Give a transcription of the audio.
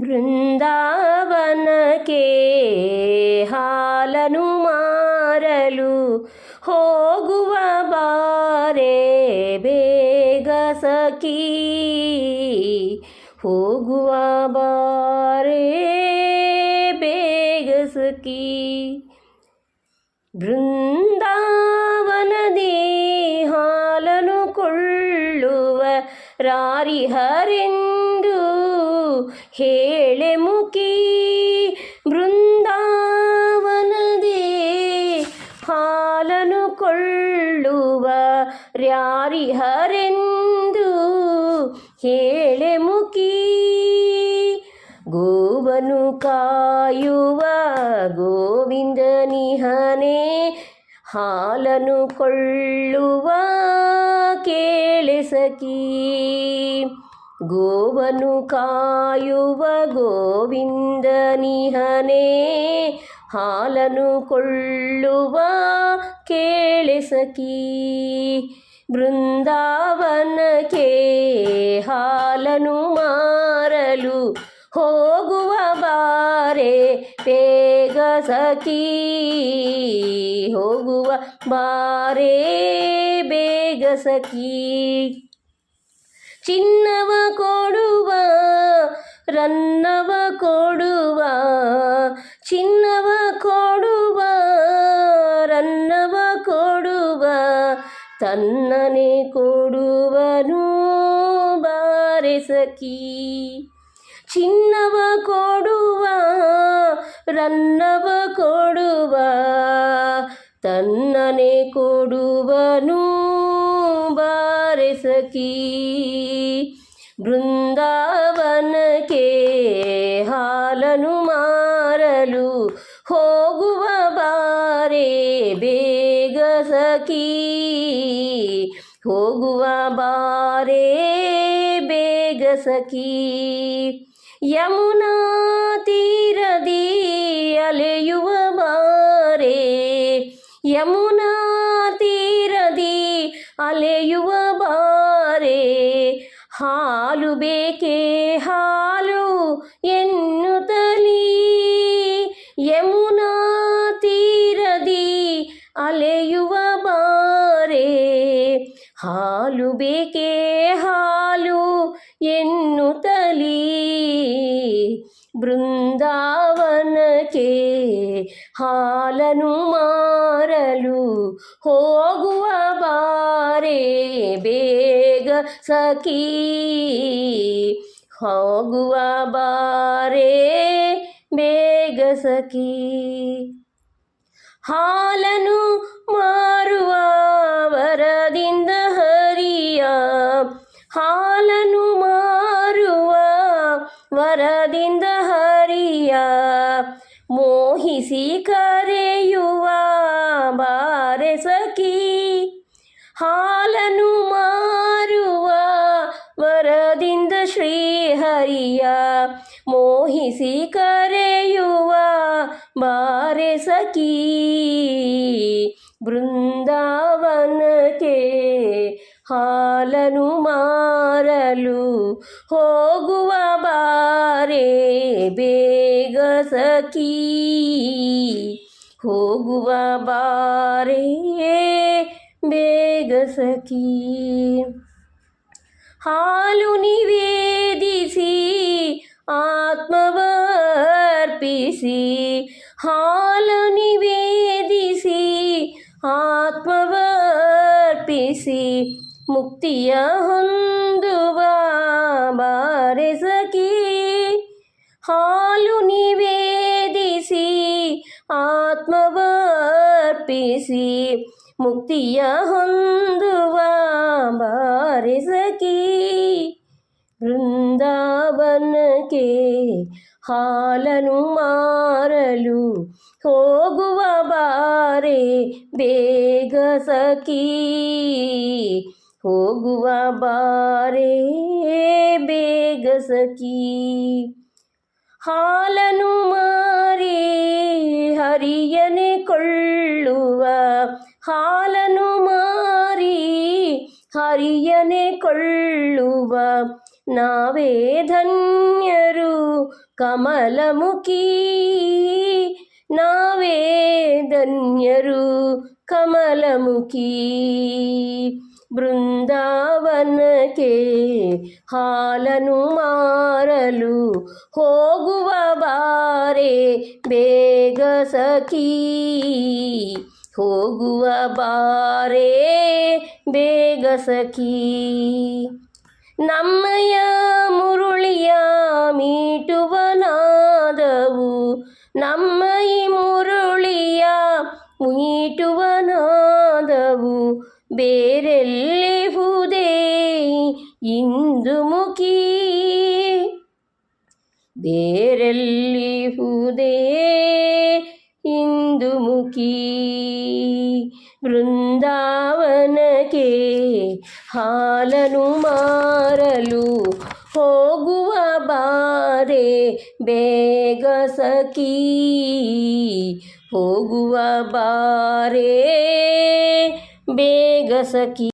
ಬೃಂದಾವನಕ್ಕೆ ಹಾಲನು ಮಾರಲು ಹೋಗುವ ಬಾರೆ ಬೇಗ ಸಖಿ. ಹೋಗುವ ಬಾರೆ ಬೇಗ ಸಖಿ. ಬೃಂದಾವನದಿ ಹಾಲನು ಕೊಳ್ಳುವ ರಾರಿಹರೆಂದು ಹೇಳೆ ಮುಖಿ ಬೃಂದಾವನದಿ ಹಾಲನು ಕೊಳ್ಳುವ ರ್ಯಾರಿಹರೆಂದು ಹೇಳೆ ಮುಖಿ ಗೋವನು ಕಾಯುವ ಗೋವಿಂದ ನಿಹನೆ ಹಾಲನು ಕೊಳ್ಳುವ ಕೇಳೆ ಸಖಿ ಗೋವನು ಕಾಯುವ ಗೋವಿಂದ ನಿಹನೇ, ಹಾಲನು ಕೊಳ್ಳುವ ಕೇಳಿಸಕಿ. ಬೃಂದಾವನಕ್ಕೆ ಹಾಲನು ಮಾರಲು ಹೋಗುವ ಬಾರೆ ಬೇಗ ಸಖಿ ಹೋಗುವ ಬಾರೆ ಬೇಗ ಸಖಿ ಚಿನ್ನವ ಕೊಡುವ, ರನ್ನವ ಕೊಡುವ, ಚಿನ್ನವ ಕೊಡುವ, ರನ್ನವ ಕೊಡುವ, ತನ್ನನೆ ಕೊಡುವನು ಬಾರಿಸಕಿ. ಚಿನ್ನವ ಕೊಡುವ, ರನ್ನವ ಕೊಡುವ ತನ್ನನೆ ಕೊಡುವನು ಬಾರೆ ಸಖಿ ಬೃಂದಾವನಕ್ಕೆ ಹಾಲನು ಮಾರಲು ಹೋಗುವ ಬಾರೆ ಬೇಗ ಸಖಿ ಹೋಗುವ ಬಾರೆ ಬೇಗ ಸಖಿ ಯಮುನಾ ತೀರದಿ ಅಲೆಯುವ ಎನ್ನುತ್ತಲೀ? ಯಮುನಾ ತೀರದಿ ಅಲೆಯುವ ಬಾರೆ, ಹಾಲು ಬೇಕೇ ಹಾಲು ಎನ್ನುತ್ತಲೀ? ಬೃಂದಾವನಕ್ಕೆ ಹಾಲನು ಮಾರಲು ಹೋಗುವ ಬಾರೆ, ಬೇಗ ಸಖಿ. ಹೋಗುವ ಬಾರೆ ಬೇಗ ಸಖಿ. ಹಾಲನು ಮಾರುವ ವರದಿಂದ ಹರಿಯ. ಹಾಲನು ಮಾರುವ ವರದಿಂದ ಹರಿಯ. ಮೋಹಿಸಿ ಕರೆಯುವ ಶ್ರೀಹರಿಯ ಮೋಹಿಸಿ ಕರೆಯುವ ಬಾರೆ ಸಖಿ. ಬೃಂದಾವನಕ್ಕೆ ಹಾಲನು ಮಾರಲು ಹೋಗುವ ಬಾರೆ ಬೇಗ ಸಖಿ. ಹೋಗುವ ಬಾರೆ ಬೇಗ ಸಖಿ. ಹಾಲು ನಿವೇದಿಸಿ ಆತ್ಮವರ್ಪಿಸಿ ಹಾಲು ನಿವೇದಿಸಿ ಆತ್ಮವರ್ಪಿಸಿ ಮುಕ್ತಿಯ ಹೊಂದುವ ಬಾರೆ ಸಖಿ ಹಾಲು ನಿವೇದಿಸಿ ಆತ್ಮವರ್ಪಿಸಿ ಮುಕ್ತಿಯ ಹೊಂದುವ ಬಾರೆ वृंदावन के ಹಾಲನು ಮಾರಲು ಹೋಗುವ ಬಾರೆ ಬೇಗ ಸಖಿ ಹೋಗುವ ಬಾರೆ ಬೇಗ ಸಖಿ ಹಾಲನು ಮಾರಿ ಹರಿಯನೆ ಕೊಳ್ಳುವ ಮಾರಿ ಹರಿಯನೆ ಕೊಳ್ಳುವ ನಾವೇ ಧನ್ಯರು ಕಮಲಮುಖಿ ನಾವೇ ಧನ್ಯರು ಕಮಲಮುಖಿ ಬೃಂದಾವನಕ್ಕೆ ಹಾಲನು ಮಾರಲು ಹೋಗುವ ಬಾರೆ ಬೇಗ ಸಖಿ ಹೋಗುವ ಬಾರೆ ಬೇಗ ಸಖಿ. ನಮ್ಮಯ ಮುರುಳಿಯ ಮೀಟುವ ನಾದವು ನಮ್ಮ ಮುರುಳಿಯ ಮೀಟುವ ನಾದವು ಇಂದು ಮುಖಿ. ಬೇರೆಲ್ಲಿಹುದೇ ಇಂದು ಮುಖಿ. ಬೃಂದಾವನಕ್ಕೆ ಹಾಲನು ಮಾರಲು ಹೋಗುವ ಬಾರೆ ಬೇಗ ಸಖಿ. ಹೋಗುವ ಬಾರೆ ಬೇಗ ಸಖಿ.